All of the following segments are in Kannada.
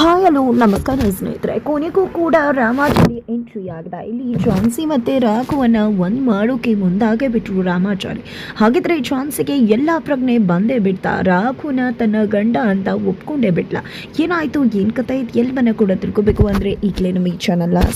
ಹಾಯ್ ಹಲೋ ನಮಸ್ಕಾರ ಸ್ನೇಹಿತರೆ, ಕೊನೆಗೂ ಕೂಡ ರಾಮಾಚಾರಿ ಎಂಟ್ರಿ ಆಗಿದೆ ಇಲ್ಲಿ ಝಾನ್ಸಿ ಮತ್ತೆ ರಾಘುವನ್ನ ಒಂದ್ ಮಾಡೋಕೆ ಮುಂದಾಗೆ ಬಿಟ್ರು ರಾಮಾಚಾರಿ. ಹಾಗಿದ್ರೆ ಝಾನ್ಸಿಗೆ ಎಲ್ಲ ಪ್ರಜ್ಞೆ ಬಂದೇ ಬಿಡ್ತಾ. ರಾಘುನ ತನ್ನ ಗಂಡ ಅಂತ ಒಪ್ಕೊಂಡೇ ಬಿಟ್ಲ. ಏನಾಯ್ತು, ಏನ್ ಕತೆ ಇದು, ಎಲ್ಲವನ್ನ ಕೂಡ ತಿಳ್ಕೊಬೇಕು ಅಂದ್ರೆ ಈಗಲೇ ನಮ್ಮ ಈ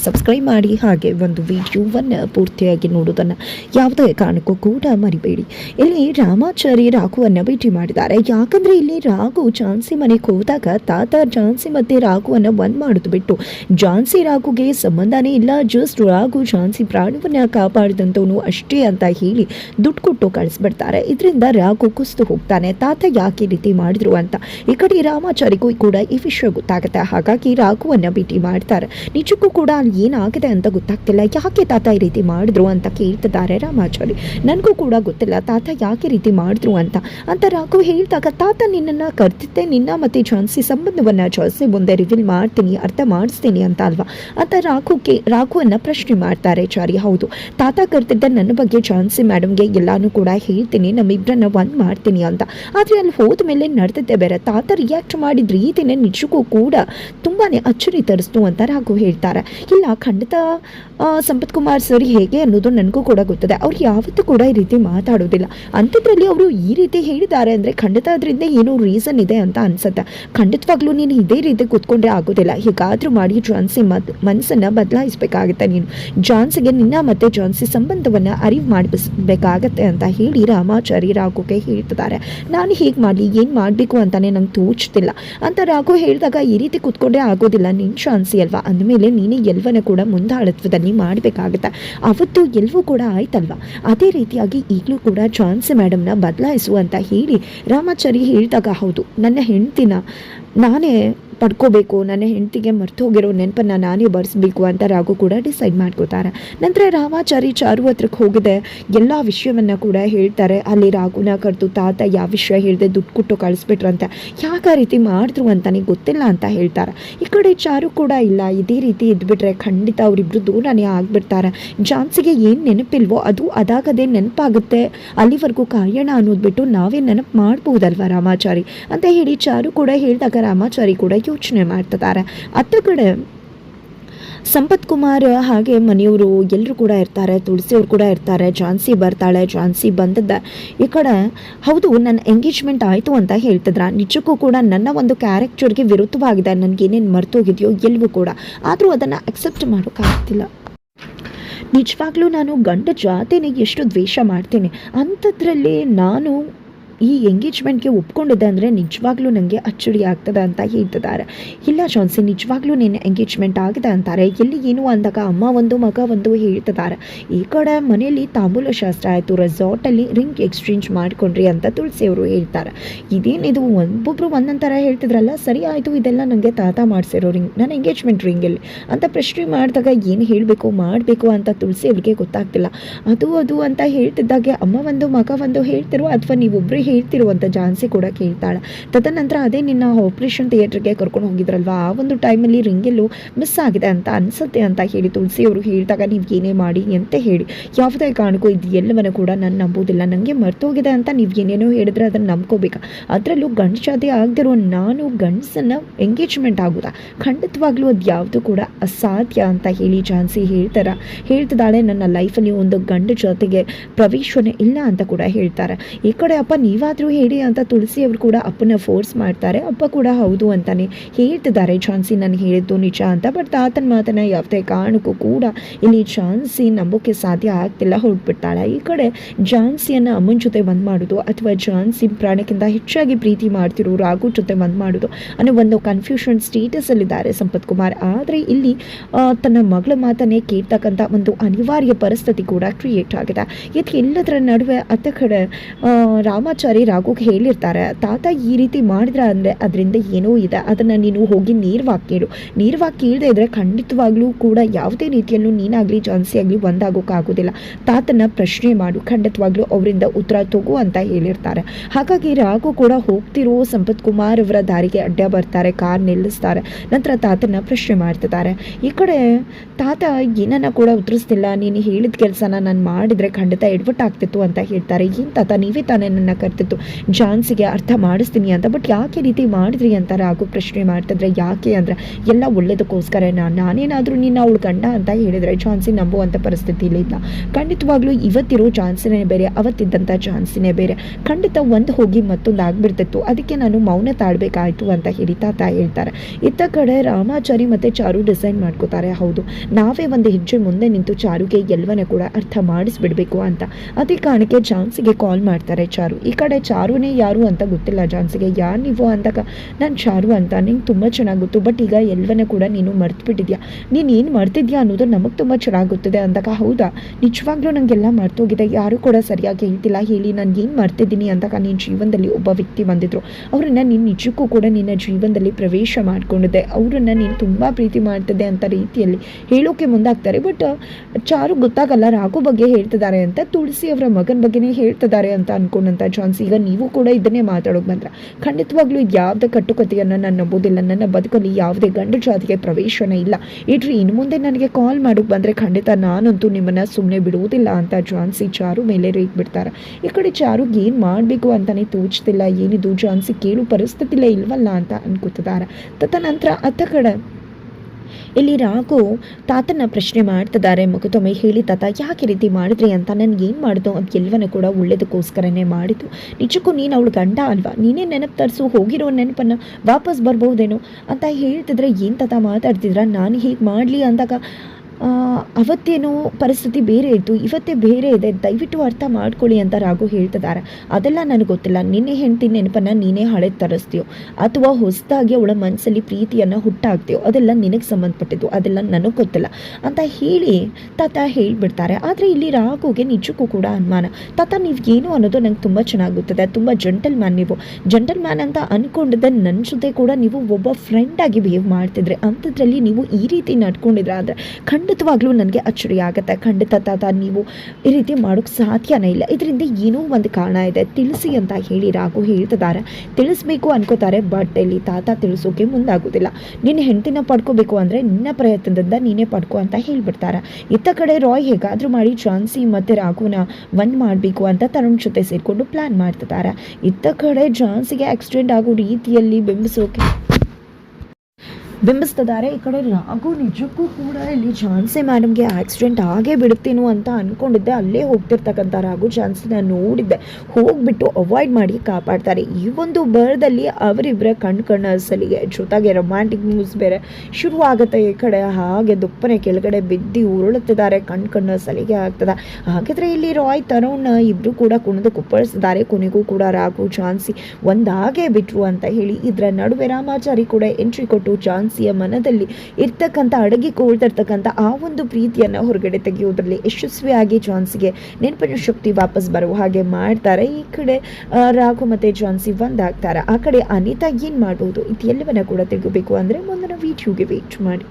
ಸಬ್ಸ್ಕ್ರೈಬ್ ಮಾಡಿ, ಹಾಗೆ ಒಂದು ವಿಡಿಯೋವನ್ನ ಪೂರ್ತಿಯಾಗಿ ನೋಡೋದನ್ನ ಯಾವುದೇ ಕಾರಣಕ್ಕೂ ಕೂಡ ಮರಿಬೇಡಿ. ಇಲ್ಲಿ ರಾಮಾಚಾರಿ ರಾಘುವನ್ನ ಭೇಟಿ ಮಾಡಿದ್ದಾರೆ. ಯಾಕಂದ್ರೆ ಇಲ್ಲಿ ರಾಘು ಝಾನ್ಸಿ ಮನೆಗೆ ಹೋದಾಗ ತಾತ ಝಾನ್ಸಿ ಮತ್ತೆ ರಾಘುವನ್ನ ಬಂದ್ ಮಾಡುದು ಬಿಟ್ಟು. ಝಾನ್ಸಿ ರಾಘುಗೆ ಸಂಬಂಧನೇ ಇಲ್ಲ. ಜಸ್ಟ್ ರಾಘು ಝಾನ್ಸಿ ಪ್ರಾಣವನ್ನ ಕಾಪಾಡಿದಂಥವನು ಅಷ್ಟೇ ಅಂತ ಹೇಳಿ ದುಡ್ಡು ಕೊಟ್ಟು ಕಳಿಸ್ಬಿಡ್ತಾರೆ. ಇದರಿಂದ ರಾಘು ಕುಸಿದು ಹೋಗ್ತಾನೆ. ತಾತ ಯಾಕೆ ರೀತಿ ಮಾಡಿದ್ರು ಅಂತ? ಈ ಕಡೆ ರಾಮಾಚಾರಿಗೂ ಕೂಡ ಈ ವಿಷಯ ಗೊತ್ತಾಗುತ್ತೆ. ಹಾಗಾಗಿ ರಾಘುವನ್ನು ಭೇಟಿ ಮಾಡ್ತಾರೆ. ನಿಜಕ್ಕೂ ಕೂಡ ಏನಾಗಿದೆ ಅಂತ ಗೊತ್ತಾಗ್ತಿಲ್ಲ. ಯಾಕೆ ತಾತ ಈ ರೀತಿ ಮಾಡಿದ್ರು ಅಂತ ಕೇಳ್ತಿದ್ದಾರೆ ರಾಮಾಚಾರಿ. ನನಗೂ ಕೂಡ ಗೊತ್ತಿಲ್ಲ. ತಾತ ಯಾಕೆ ರೀತಿ ಮಾಡಿದ್ರು ಅಂತ. ಅಂತ ರಾಘು ಹೇಳಿದಾಗ, ತಾತ ನಿನ್ನನ್ನು ಕರ್ತಿದ್ದೆ ನಿನ್ನ ಮತ್ತೆ ಝಾನ್ಸಿ ಸಂಬಂಧವನ್ನ ಝಾನ್ಸಿ ಮುಂದೆ ರಿವೀಲ್ ಮಾಡ್ತೀನಿ, ಅರ್ಥ ಮಾಡಿಸ್ತೀನಿ ಅಂತ ಅಲ್ವಾ? ಅಂತ ರಾಘುಗೆ ರಾಘುವನ್ನು ಪ್ರಶ್ನೆ ಮಾಡ್ತಾರೆ, ಚಾರಿ, ಹೌದು. ತಾತ ಕರ್ತಿದ್ದ ನನ್ನ ಬಗ್ಗೆ ಝಾನ್ಸಿ ಮೇಡಮ್ಗೆ ಎಲ್ಲಾನು ಕೂಡ ಹೇಳ್ತೀನಿ ನಮ್ಮಿಬ್ಬರನ್ನ ಒಂದ್ ಮಾಡ್ತೀನಿ ಅಂತ. ಆದರೆ ಅಲ್ಲಿ ಹೋದ ಮೇಲೆ ನಡೆದಿದ್ದೆ ಬೇರೆ. ತಾತ ರಿಯಾಕ್ಟ್ ಮಾಡಿದ ರೀತಿನೇ ನಿಜಕ್ಕೂ ಕೂಡ ತುಂಬಾ ಅಚ್ಚರಿ ತರಿಸ್ತು ಅಂತ ರಾಘು ಹೇಳ್ತಾರೆ. ಇಲ್ಲ, ಖಂಡಿತ ಸಂಪತ್ ಕುಮಾರ್ ಸರ್ ಹೇಗೆ ಅನ್ನೋದು ನನಗೂ ಕೂಡ ಗೊತ್ತದೆ. ಅವ್ರು ಯಾವತ್ತೂ ಕೂಡ ಈ ರೀತಿ ಮಾತಾಡೋದಿಲ್ಲ. ಅಂಥದ್ರಲ್ಲಿ ಅವರು ಈ ರೀತಿ ಹೇಳಿದ್ದಾರೆ ಅಂದರೆ ಖಂಡಿತ ಅದರಿಂದ ಏನೋ ರೀಸನ್ ಇದೆ ಅಂತ ಅನ್ಸುತ್ತೆ. ಖಂಡಿತವಾಗ್ಲೂ ನೀನು ಇದೇ ರೀತಿ ಕೂತ್ಕೊಂಡ್ರೆ ಆಗೋದಿಲ್ಲ. ಹೀಗಾದರೂ ಮಾಡಿ ಜಾನ್ಸಿ ಮದ್ ಮನಸ್ಸನ್ನು ಬದಲಾಯಿಸಬೇಕಾಗತ್ತೆ ನೀನು. ಜಾನ್ಸಿಗೆ ನಿನ್ನ ಮತ್ತು ಜಾನ್ಸಿ ಸಂಬಂಧವನ್ನು ಅರಿವು ಮಾಡಿಸ್ಬೇಕಾಗತ್ತೆ ಅಂತ ಹೇಳಿ ರಾಮಾಚಾರಿ ರಾಘುಗೆ ಹೇಳ್ತಿದ್ದಾರೆ. ನಾನು ಹೀಗೆ ಮಾಡಲಿ, ಏನು ಮಾಡಬೇಕು ಅಂತಲೇ ನಂಗೆ ತೋಚ್ತಿಲ್ಲ. ಅಂತ ರಾಘು ಹೇಳಿದಾಗ ಈ ರೀತಿ ಕೂತ್ಕೊಂಡ್ರೆ ಆಗೋದಿಲ್ಲ ನಿನ್ನ ಜಾನ್ಸಿ ಅಲ್ವಾ? ಅಂದಮೇಲೆ ನೀನೇ ಎಲ್ವನ ಕೂಡ ಮುಂದಾಳತ್ವದಲ್ಲಿ ಮಾಡಬೇಕಾಗತ್ತೆ. ಅವತ್ತು ಎಲ್ಲವೂ ಕೂಡ ಆಯ್ತಲ್ವ? ಅದೇ ರೀತಿಯಾಗಿ ಈಗಲೂ ಕೂಡ ಜಾನ್ಸಿ ಮೇಡಮ್ನ ಬದಲಾಯಿಸು ಅಂತ ಹೇಳಿ ರಾಮಾಚಾರಿ ಹೇಳಿದಾಗ ಹೌದು. ನನ್ನ ಹೆಂಡ್ತಿನ ನಾನೇ ಪಡ್ಕೋಬೇಕು. ನನ್ನ ಹೆಂಡತಿಗೆ ಮರ್ತು ಹೋಗಿರೋ ನೆನಪನ್ನು ನಾನೇ ಬರೆಸ್ಬೇಕು ಅಂತ ರಾಘು ಕೂಡ ಡಿಸೈಡ್ ಮಾಡ್ಕೋತಾರೆ ನಂತರ ರಾಮಾಚಾರಿ ಚಾರು ಹತ್ರಕ್ಕೆ ಹೋಗಿದೆ. ಎಲ್ಲ ವಿಷಯವನ್ನು ಕೂಡ ಹೇಳ್ತಾರೆ. ಅಲ್ಲಿ ರಾಘುನ ಕರೆದು ತಾತ ಯಾವ ವಿಷಯ ಹೇಳಿದೆ ದುಡ್ಡು ಕೊಟ್ಟು ಕಳಿಸ್ಬಿಟ್ರಂತೆ ಯಾಕೆ ಆ ರೀತಿ ಮಾಡಿದ್ರು ಅಂತ ನನಗೆ ಗೊತ್ತಿಲ್ಲ ಅಂತ ಹೇಳ್ತಾರೆ. ಈ ಕಡೆ ಚಾರು ಕೂಡ ಇಲ್ಲ. ಇದೇ ರೀತಿ ಇದ್ಬಿಟ್ರೆ ಖಂಡಿತ ಅವರಿಬ್ಬರು ದೂರನೇ ಆಗಿಬಿಡ್ತಾರೆ. ಜಾನ್ಸಿಗೆ ಏನು ನೆನಪಿಲ್ವೋ ಅದು ಅದಾಗದೇ ನೆನಪಾಗುತ್ತೆ. ಅಲ್ಲಿವರೆಗೂ ಕಾಯೋಣ ಅನ್ನೋದು ಬಿಟ್ಟು ನಾವೇ ನೆನಪು ಮಾಡ್ಬೋದಲ್ವ ರಾಮಾಚಾರಿ? ಅಂತ ಹೇಳಿ ಚಾರು ಕೂಡ ಹೇಳಿದಾಗ ರಾಮಾಚಾರಿ ಕೂಡ ಯೋಚನೆ ಮಾಡ್ತಿದ್ದಾರೆ. ಅತ್ತ ಕಡೆ ಸಂಪತ್ ಕುಮಾರ್ ಹಾಗೆ ಮನೆಯವರು ಎಲ್ಲರೂ ಕೂಡ ಇರ್ತಾರೆ, ತುಳಸಿಯವ್ರು ಕೂಡ ಇರ್ತಾರೆ ಜಾನ್ಸಿ ಬರ್ತಾಳೆ ಜಾನ್ಸಿ ಬಂದದ್ದ ಈ ಕಡೆ ಹೌದು, ನನ್ನ ಎಂಗೇಜ್ಮೆಂಟ್ ಆಯಿತು ಅಂತ ಹೇಳ್ತಿದ್ರ. ನಿಜಕ್ಕೂ ಕೂಡ ನನ್ನ ಒಂದು ಕ್ಯಾರೆಕ್ಟರ್ಗೆ ವಿರುದ್ಧವಾಗಿದೆ. ನನಗೇನೇನು ಮರ್ತೋಗಿದೆಯೋ ಎಲ್ಲವೂ ಕೂಡ. ಆದರೂ ಅದನ್ನು ಅಕ್ಸೆಪ್ಟ್ ಮಾಡೋಕ್ಕಾಗ್ತಿಲ್ಲ ನಿಜವಾಗ್ಲೂ ನಾನು ಗಂಡ ಜಾತಿನೇ ಎಷ್ಟು ದ್ವೇಷ ಮಾಡ್ತೀನಿ. ಅಂಥದ್ರಲ್ಲಿ ನಾನು ಈ ಎಂಗೇಜ್ಮೆಂಟ್ಗೆ ಒಪ್ಕೊಂಡಿದ್ದೆ ಅಂದರೆ ನಿಜವಾಗ್ಲೂ ನನಗೆ ಅಚ್ಚುಡಿ ಆಗ್ತದೆ ಅಂತ ಹೇಳ್ತಿದ್ದಾರೆ. ಇಲ್ಲ ಜಾನ್ಸಿ ನಿಜವಾಗ್ಲೂ ನಿನ್ನ ಎಂಗೇಜ್ಮೆಂಟ್ ಆಗಿದೆ ಅಂತಾರೆ. ಎಲ್ಲಿ ಏನು ಅಂದಾಗ ಅಮ್ಮ ಒಂದು, ಮಗ ಒಂದು ಹೇಳ್ತಿದ್ದಾರೆ. ಈ ಕಡೆ ಮನೆಯಲ್ಲಿ ತಾಂಬೂಲ ಶಾಸ್ತ್ರ ಆಯಿತು ರೆಸಾರ್ಟಲ್ಲಿ ರಿಂಗ್ ಎಕ್ಸ್ಚೇಂಜ್ ಮಾಡಿಕೊಂಡ್ರಿ ಅಂತ ತುಳಸಿ ಅವರು ಹೇಳ್ತಾರೆ ಇದೇನಿದು ಒಬ್ಬೊಬ್ರು ಒಂದೊಂದು ಹೇಳ್ತಿದ್ರಲ್ಲ? ಸರಿ ಆಯಿತು, ಇದೆಲ್ಲ ನನಗೆ ತಾತ ಮಾಡಿಸಿರೋ ರಿಂಗ್ ನನ್ನ ಎಂಗೇಜ್ಮೆಂಟ್ ರಿಂಗಲ್ಲಿ ಅಂತ ಪ್ರಶ್ನೆ ಮಾಡಿದಾಗ ಏನು ಹೇಳಬೇಕು, ಮಾಡಬೇಕು ಅಂತ ತುಳಸಿ ಅವ್ರಿಗೆ ಗೊತ್ತಾಗ್ತಿಲ್ಲ. ಅದು ಅದು ಅಂತ ಹೇಳ್ತಿದ್ದಾಗೆ ಅಮ್ಮ ಒಂದು, ಮಗ ಒಂದು ಹೇಳ್ತಿರೋ, ಅಥವಾ ನೀವೊಬ್ಬರೇ ಹೇಳ್ತಿರೋ ಅಂತ ಜಾನ್ಸಿ ಕೂಡ ಕೇಳ್ತಾಳೆ. ತದನಂತರ ಅದೇ ನಿನ್ನ ಆಪ್ರೇಷನ್ ಥಿಯೇಟ್ರಿಗೆ ಕರ್ಕೊಂಡು ಹೋಗಿದ್ರಲ್ವಾ? ಆ ಒಂದು ಟೈಮಲ್ಲಿ ರಿಂಗೆಲ್ಲೂ ಮಿಸ್ ಆಗಿದೆ ಅಂತ ಅನಿಸುತ್ತೆ ಅಂತ ಹೇಳಿ ತುಳಸಿ ಅವರು ಹೇಳಿದಾಗ ನೀವು ಏನೇ ಮಾಡಿ ಅಂತ ಹೇಳಿ. ಯಾವುದೇ ಕಾರಣಕ್ಕೂ ಇದು ಎಲ್ಲವನ್ನು ಕೂಡ ನಾನು ನಂಬೋದಿಲ್ಲ ನನಗೆ ಮರ್ತೋಗಿದೆ ಅಂತ ನೀವು ಏನೇನೋ ಹೇಳಿದ್ರೆ ಅದನ್ನು ನಂಬ್ಕೋಬೇಕು? ಅದರಲ್ಲೂ ಗಂಡಸಾದಿ ಆಗದಿರೋ ನಾನು ಗಂಡ್ಸನ್ನು ಎಂಗೇಜ್ಮೆಂಟ್ ಆಗೋದಾ? ಖಂಡಿತವಾಗ್ಲೂ ಅದು ಯಾವುದು ಕೂಡ ಅಸಾಧ್ಯ ಅಂತ ಹೇಳಿ ಜಾನ್ಸಿ ಹೇಳ್ತಾರೆ. ಹೇಳ್ತಿದ್ದಾಳೆ, ನನ್ನ ಲೈಫಲ್ಲಿ ಒಂದು ಗಂಡ ಜೊತೆಗೆ ಪ್ರವೇಶನೇ ಇಲ್ಲ ಅಂತ ಕೂಡ ಹೇಳ್ತಾರೆ. ಈ ಕಡೆ ಅಪ್ಪ ನೀವಾದರೂ ಹೇಳಿ ಅಂತ ತುಳಸಿ ಅವರು ಕೂಡ ಅಪ್ಪನ ಫೋರ್ಸ್ ಮಾಡ್ತಾರೆ. ಅಪ್ಪ ಕೂಡ ಹೌದು ಅಂತಾನೆ ಹೇಳ್ತಿದ್ದಾರೆ. ಝಾನ್ಸಿ ನಾನು ಹೇಳಿದ್ದು ನಿಜ ಅಂತ. ಬಟ್ ತಾತನ ಮಾತನ್ನು ಯಾವುದೇ ಕಾರಣಕ್ಕೂ ಕೂಡ ಇಲ್ಲಿ ಝಾನ್ಸಿ ನಂಬೋಕೆ ಸಾಧ್ಯ ಆಗ್ತಿಲ್ಲ. ಹೊರಟ್ಬಿಡ್ತಾಳೆ ಈ ಕಡೆ ಝಾನ್ಸಿಯನ್ನು ಅಮ್ಮನ ಜೊತೆ ಬಂದ್ ಮಾಡೋದು ಅಥವಾ ಝಾನ್ಸಿ ಪ್ರಾಣಕ್ಕಿಂತ ಹೆಚ್ಚಾಗಿ ಪ್ರೀತಿ ಮಾಡ್ತಿರೋ ರಾಘು ಜೊತೆ ಬಂದ್ ಮಾಡೋದು ಅನ್ನೋ ಒಂದು ಕನ್ಫ್ಯೂಷನ್ ಸ್ಟೇಟಸಲ್ಲಿದ್ದಾರೆ ಸಂಪತ್ ಕುಮಾರ್. ಆದರೆ ಇಲ್ಲಿ ತನ್ನ ಮಗಳ ಮಾತನ್ನೇ ಕೇಳ್ತಕ್ಕಂಥ ಒಂದು ಅನಿವಾರ್ಯ ಪರಿಸ್ಥಿತಿ ಕೂಡ ಕ್ರಿಯೇಟ್ ಆಗಿದೆ. ಇದಕ್ಕೆ ಎಲ್ಲದರ ನಡುವೆ ಅತ್ತ ಕಡೆ ಆ, ರಾಮಾಚಾರಿ ರಾಘುಗೆ ಹೇಳಿರ್ತಾರೆ, ತಾತ ಈ ರೀತಿ ಮಾಡಿದ್ರ ಅಂದರೆ ಅದರಿಂದ ಏನೋ ಇದೆ. ಅದನ್ನು ನೀನು ಹೋಗಿ ನೇರವಾಗಿ ಕೇಳು. ನೇರವಾಗಿ ಕೇಳದೆ ಇದ್ರೆ ಖಂಡಿತವಾಗ್ಲೂ ಕೂಡ ಯಾವುದೇ ರೀತಿಯಲ್ಲೂ ನೀನಾಗಲಿ ಜಾನ್ಸಿ ಆಗಲಿ ಒಂದಾಗೋಕ್ಕಾಗೋದಿಲ್ಲ ತಾತನ ಪ್ರಶ್ನೆ ಮಾಡು. ಖಂಡಿತವಾಗ್ಲೂ ಅವರಿಂದ ಉತ್ತರ ತಗೋ ಅಂತ ಹೇಳಿರ್ತಾರೆ. ಹಾಗಾಗಿ ರಾಘು ಕೂಡ ಹೋಗ್ತಿರೋ ಸಂಪತ್ ಕುಮಾರ್ ಅವರ ದಾರಿಗೆ ಅಡ್ಡ ಬರ್ತಾರೆ, ಕಾರ್ ನಿಲ್ಲಿಸ್ತಾರೆ. ನಂತರ ತಾತನ ಪ್ರಶ್ನೆ ಮಾಡ್ತಿದ್ದಾರೆ. ಈ ಕಡೆ ತಾತ ಏನನ್ನ ಕೂಡ ಉತ್ತರಿಸ್ತಿಲ್ಲ. ನೀನು ಹೇಳಿದ ಕೆಲಸನ ನಾನು ಮಾಡಿದರೆ ಖಂಡಿತ ಎಡ್ವಟ್ ಆಗ್ತಿತ್ತು ಅಂತ ಹೇಳ್ತಾರೆ. ಏನು ತಾತ? ನೀವೇ ತಾನೇ ನನ್ನ ಕರ್ ಬರ್ತಿತ್ತು ಜಾನ್ಸಿಗೆ ಅರ್ಥ ಮಾಡಿಸ್ತೀನಿ ಅಂತ ಬಟ್ ಯಾಕೆ ರೀತಿ ಮಾಡಿದ್ರಿ ಅಂತ ರಾಘು ಪ್ರಶ್ನೆ ಮಾಡ್ತಿದ್ರೆ, ಯಾಕೆ ಅಂದರೆ ಎಲ್ಲ ಒಳ್ಳೇದಕ್ಕೋಸ್ಕರ ನಾನು ನಾನೇನಾದರೂ ನಿನ್ನ ಅವಳು ಗಂಡ ಅಂತ ಹೇಳಿದರೆ ಜಾನ್ಸಿ ನಂಬುವಂಥ ಪರಿಸ್ಥಿತಿಯಲ್ಲಿ ಇಲ್ಲ. ಖಂಡಿತವಾಗ್ಲೂ ಇವತ್ತಿರೋ ಜಾನ್ಸಿನೇ ಬೇರೆ ಅವತ್ತಿದ್ದಂಥ ಜಾನ್ಸಿನೇ ಬೇರೆ. ಖಂಡಿತ ಒಂದು ಹೋಗಿ ಮತ್ತೊಂದು ಆಗಿಬಿಡ್ತಿತ್ತು. ಅದಕ್ಕೆ ನಾನು ಮೌನ ತಾಳ್ಬೇಕಾಯಿತು ಅಂತ ಹೇಳಿ ತಾತ ಹೇಳ್ತಾರೆ. ಇತ್ತ ಕಡೆ ರಾಮಾಚಾರಿ ಮತ್ತು ಚಾರು ಡಿಸೈನ್ ಮಾಡ್ಕೋತಾರೆ. ಹೌದು, ನಾವೇ ಒಂದು ಹೆಜ್ಜೆ ಮುಂದೆ ನಿಂತು ಚಾರುಗೆ ಎಲ್ಲವನ್ನ ಕೂಡ ಅರ್ಥ ಮಾಡಿಸ್ಬಿಡ್ಬೇಕು ಅಂತ. ಅದೇ ಕಾರಣಕ್ಕೆ ಜಾನ್ಸಿಗೆ ಕಾಲ್ ಮಾಡ್ತಾರೆ ಚಾರು. ಈ ಕಡೆ ಚಾರುನೇ ಯಾರು ಅಂತ ಗೊತ್ತಿಲ್ಲ ಜಾನ್ಸಿಗೆ. ಯಾರು ನೀವು ಅಂದಾಗ, ನಾನು ಚಾರು ಅಂತ. ನಿಂಗೆ ತುಂಬ ಚೆನ್ನಾಗಿ ಗೊತ್ತು. ಬಟ್ ಈಗ ಎಲ್ಲವನ್ನೂ ಕೂಡ ನೀನು ಮರ್ತ್ಬಿಟ್ಟಿದ್ಯಾ? ನೀನು ಏನು ಮಾಡ್ತಿದ್ಯಾ ಅನ್ನೋದು ನಮಗೆ ತುಂಬ ಚೆನ್ನಾಗಿ ಗೊತ್ತಿದೆ ಅಂದಾಗ, ಹೌದಾ? ನಿಜವಾಗ್ಲೂ ನನಗೆಲ್ಲ ಮರ್ತೋಗಿದೆ. ಯಾರು ಕೂಡ ಸರಿಯಾಗಿ ಹೇಳ್ತಿಲ್ಲ. ಹೇಳಿ, ನಾನು ಏನು ಮಾಡ್ತಿದ್ದೀನಿ ಅಂದಾಗ ನಿನ್ನ ಜೀವನದಲ್ಲಿ ಒಬ್ಬ ವ್ಯಕ್ತಿ ಬಂದಿದ್ರು. ಅವರನ್ನು ನೀನು ನಿಜಕ್ಕೂ ಕೂಡ ನಿನ್ನ ಜೀವನದಲ್ಲಿ ಪ್ರವೇಶ ಮಾಡಿಕೊಂಡಿದೆ. ಅವರನ್ನು ನೀನು ತುಂಬ ಪ್ರೀತಿ ಮಾಡ್ತಿದ್ದೆ ಅಂತ ರೀತಿಯಲ್ಲಿ ಹೇಳೋಕೆ ಮುಂದಾಗ್ತಾರೆ. ಬಟ್, ಚಾರು ಗೊತ್ತಾಗಲ್ಲ. ರಾಘು ಬಗ್ಗೆ ಹೇಳ್ತಿದ್ದಾರೆ ಅಂತ, ತುಳಸಿ ಅವರ ಮಗನ ಬಗ್ಗೆನೇ ಹೇಳ್ತಿದ್ದಾರೆ ಅಂತ ಅನ್ಕೊಂಡಂತ ಜಾನ್ಸಿ ಈಗ ನೀವು ಕೂಡ ಇದನ್ನೇ ಮಾತಾಡೋಕೆ ಬಂದ್ರೆ. ಖಂಡಿತವಾಗ್ಲೂ ಯಾವುದೇ ಕಟ್ಟುಕತೆಯನ್ನು ನಾನು ನಂಬೋದಿಲ್ಲ. ನನ್ನ ಬದುಕಲ್ಲಿ ಯಾವುದೇ ಗಂಡು ಜಾತಿಗೆ ಪ್ರವೇಶನ ಇಲ್ಲ. ಇಟ್ರಿ, ಇನ್ನು ಮುಂದೆ ನನಗೆ ಕಾಲ್ ಮಾಡೋಕೆ ಬಂದರೆ ಖಂಡಿತ ನಾನಂತೂ ನಿಮ್ಮನ್ನು ಸುಮ್ಮನೆ ಬಿಡುವುದಿಲ್ಲ ಅಂತ ಜಾನ್ಸಿ ಚಾರು ಮೇಲೆ ರೇಟ್ ಬಿಡ್ತಾರೆ. ಈ ಕಡೆ ಚಾರುಗೆ ಏನು ಮಾಡಬೇಕು ಅಂತಲೇ ತೋಚ್ತಿಲ್ಲ. ಏನಿದು ಜಾನ್ಸಿ ಕೇಳು ಪರಿಸ್ಥಿತಿಲೇ ಇಲ್ವಲ್ಲ ಅಂತ ಅನ್ಕೋತಿದ್ದಾರೆ ತದನಂತರ ಅತ್ತ ಕಡೆ ಇಲ್ಲಿ ರಾಘು ತಾತನ ಪ್ರಶ್ನೆ ಮಾಡ್ತಿದ್ದಾರೆ. ಮುಗುತೊಮ್ಮೆ ಹೇಳಿ, ತಾತ, ಯಾಕೆ ರೀತಿ ಮಾಡಿದ್ರಿ ಅಂತ ನನಗೆ ಏನು ಅದು ಎಲ್ಲವನ್ನೂ ಕೂಡ ಒಳ್ಳೇದಕ್ಕೋಸ್ಕರನೇ ಮಾಡಿತು ನಿಜಕ್ಕೂ ನೀನು ಅವಳು ಗಂಡ ಅಲ್ವಾ? ನೀನೇ ನೆನಪು ತರಿಸು, ಹೋಗಿರೋ ನೆನಪನ್ನು ವಾಪಸ್ ಬರ್ಬೋದೇನೋ? ಅಂತ ಹೇಳ್ತಿದ್ರೆ ಏನು ತಾತ ಮಾತಾಡ್ತಿದ್ರ? ನಾನು ಹೀಗೆ ಮಾಡಲಿ ಅಂದಾಗ ಅವತ್ತೇನೋ ಪರಿಸ್ಥಿತಿ ಬೇರೆ ಇತ್ತು. ಇವತ್ತೇ ಬೇರೆ ಇದೆ. ದಯವಿಟ್ಟು ಅರ್ಥ ಮಾಡ್ಕೊಳ್ಳಿ ಅಂತ ರಾಘು ಹೇಳ್ತಿದ್ದಾರೆ. ಅದೆಲ್ಲ ನನಗೆ ಗೊತ್ತಿಲ್ಲ. ನಿನ್ನೆ ಹೆಂಡತಿ ನೆನಪನ್ನು ನೀನೇ ಹಳೆ ತರಿಸ್ತೀಯೋ? ಅಥವಾ ಹೊಸದಾಗಿ ಅವಳ ಮನಸ್ಸಲ್ಲಿ ಪ್ರೀತಿಯನ್ನು ಹುಟ್ಟಾಗ್ತೀಯೋ ಅದೆಲ್ಲ ನಿನಗೆ ಸಂಬಂಧಪಟ್ಟಿದ್ದು. ಅದೆಲ್ಲ ನನಗೆ ಗೊತ್ತಿಲ್ಲ. ಅಂತ ಹೇಳಿ ತಾತ ಹೇಳಿಬಿಡ್ತಾರೆ. ಆದರೆ ಇಲ್ಲಿ ರಾಘುಗೆ ನಿಜಕ್ಕೂ ಕೂಡ ಅನುಮಾನ. ತಾತ ನೀವು ಏನು ಅನ್ನೋದು ನಂಗೆ ತುಂಬ ಚೆನ್ನಾಗಿ ಗೊತ್ತಿದೆ ತುಂಬ ಜಂಟಲ್ ಮ್ಯಾನ್ ನೀವು. ಜಂಟಲ್ ಮ್ಯಾನ್ ಅಂತ ಅಂದ್ಕೊಂಡಿದ್ದೆ ನನ್ನ ಜೊತೆ ಕೂಡ ನೀವು ಒಬ್ಬ ಫ್ರೆಂಡ್ ಆಗಿ ಬಿಹೇವ್ ಮಾಡ್ತಿದ್ರೆ. ಅಂಥದ್ರಲ್ಲಿ ನೀವು ಈ ರೀತಿ ನಡ್ಕೊಂಡಿದ್ರೆ ಆದರೆ ಖಂಡಿತವಾಗ್ಲೂ ನನಗೆ ಅಚ್ಚರಿ ಆಗುತ್ತೆ ಖಂಡಿತ ತಾತ ನೀವು ಈ ರೀತಿ ಮಾಡೋಕ್ಕೆ ಸಾಧ್ಯನೇ ಇಲ್ಲ. ಇದರಿಂದ ಏನೋ ಒಂದು ಕಾರಣ ಇದೆ. ತಿಳಿಸಿ ಅಂತ ಹೇಳಿ ರಾಘು ಹೇಳ್ತಿದ್ದಾರೆ. ತಿಳಿಸ್ಬೇಕು ಅನ್ಕೋತಾರೆ, ಬಟ್ ಇಲ್ಲಿ ತಾತ ತಿಳಿಸೋಕೆ ಮುಂದಾಗೋದಿಲ್ಲ. ನಿನ್ನ ಹೆಂಡತಿನ ಪಡ್ಕೋಬೇಕು ಅಂದರೆ ನಿನ್ನ ಪ್ರಯತ್ನದಿಂದ ನೀನೇ ಪಡ್ಕೋ ಅಂತ ಹೇಳ್ಬಿಡ್ತಾರೆ. ಇತ್ತ ಕಡೆ ರಾಯ್ ಹೇಗಾದರೂ ಮಾಡಿ ಝಾನ್ಸಿ ಮತ್ತು ರಾಘುನ ಒನ್ ಮಾಡಬೇಕು ಅಂತ ತರುಣ್ ಜೊತೆ ಸೇರಿಕೊಂಡು ಪ್ಲ್ಯಾನ್ ಮಾಡ್ತಿದ್ದಾರೆ. ಇತ್ತ ಕಡೆ ಝಾನ್ಸಿಗೆ ಆಕ್ಸಿಡೆಂಟ್ ಆಗೋ ರೀತಿಯಲ್ಲಿ ಬಿಂಬಿಸೋಕೆ ಬಿಂಬಿಸ್ತಿದ್ದಾರೆ ಈ ಕಡೆ ರಾಘು ನಿಜಕ್ಕೂ ಕೂಡ ಇಲ್ಲಿ ಝಾನ್ಸಿ ಮ್ಯಾಡಮ್ಗೆ ಆಕ್ಸಿಡೆಂಟ್ ಆಗೇ ಬಿಡುತ್ತೇನೋ ಅಂತ ಅಂದ್ಕೊಂಡಿದ್ದೆ ಅಲ್ಲೇ ಹೋಗ್ತಿರ್ತಕ್ಕಂಥ ರಾಘು ಝಾನ್ಸಿನ ನೋಡಿದ್ದೆ. ಹೋಗ್ಬಿಟ್ಟು ಅವಾಯ್ಡ್ ಮಾಡಿ ಕಾಪಾಡ್ತಾರೆ. ಈ ಒಂದು ಬರದಲ್ಲಿ ಅವರಿಬ್ಬರ ಕಣ್ಣು ಕಣ್ಣು ಸಲಿಗೆ ಜೊತೆಗೆ ರೊಮ್ಯಾಂಟಿಕ್ ನ್ಯೂಸ್ ಬೇರೆ ಶುರು ಆಗುತ್ತೆ ಈ ಕಡೆ. ಹಾಗೆ ದುಪ್ಪನೆ ಕೆಳಗಡೆ ಬಿದ್ದು ಉರುಳುತ್ತಿದ್ದಾರೆ. ಕಣ್ಣು ಕಣ್ಣು ಸಲಿಗೆ ಆಗ್ತದೆ. ಹಾಗಿದ್ರೆ ಇಲ್ಲಿ ರಾಯ್ ತರುಣ್ ಇಬ್ರು ಕೂಡ ಕುಣಿದು ಕುಪ್ಪಳಿಸಿದ್ದಾರೆ. ಕೊನೆಗೂ ಕೂಡ ರಾಘು ಝಾನ್ಸಿ ಒಂದಾಗೆ ಬಿಟ್ರು ಅಂತ ಹೇಳಿ ಇದರ ನಡುವೆ ರಾಮಾಚಾರಿ ಕೂಡ ಎಂಟ್ರಿ ಕೊಟ್ಟು ಝಾನ್ಸಿಯ ಮನದಲ್ಲಿ ಇರ್ತಕ್ಕಂಥ, ಅಡಗಿ ಕೂಳ್ತಿರ್ತಕ್ಕಂಥ ಆ ಒಂದು ಪ್ರೀತಿಯನ್ನು ಹೊರಗಡೆ ತೆಗೆಯುವುದರಲ್ಲಿ ಯಶಸ್ವಿಯಾಗಿ ಜಾನ್ಸಿಗೆ ನೆನಪಿನ ಶಕ್ತಿ ವಾಪಸ್ ಬರುವ ಹಾಗೆ ಮಾಡ್ತಾರೆ. ಈ ಕಡೆ ರಾಘು ಮತ್ತು ಜಾನ್ಸಿ ಒಂದಾಗ್ತಾರೆ. ಆ ಕಡೆ ಅನಿತಾ ಏನು ಮಾಡ್ಬೋದು ಇದು ಎಲ್ಲವನ್ನ ಕೂಡ ತೆಗಿಬೇಕು ಅಂದರೆ ಮುಂದಿನ ವಿಡಿಯೋಗೆ ವೇಟ್ ಮಾಡಿ.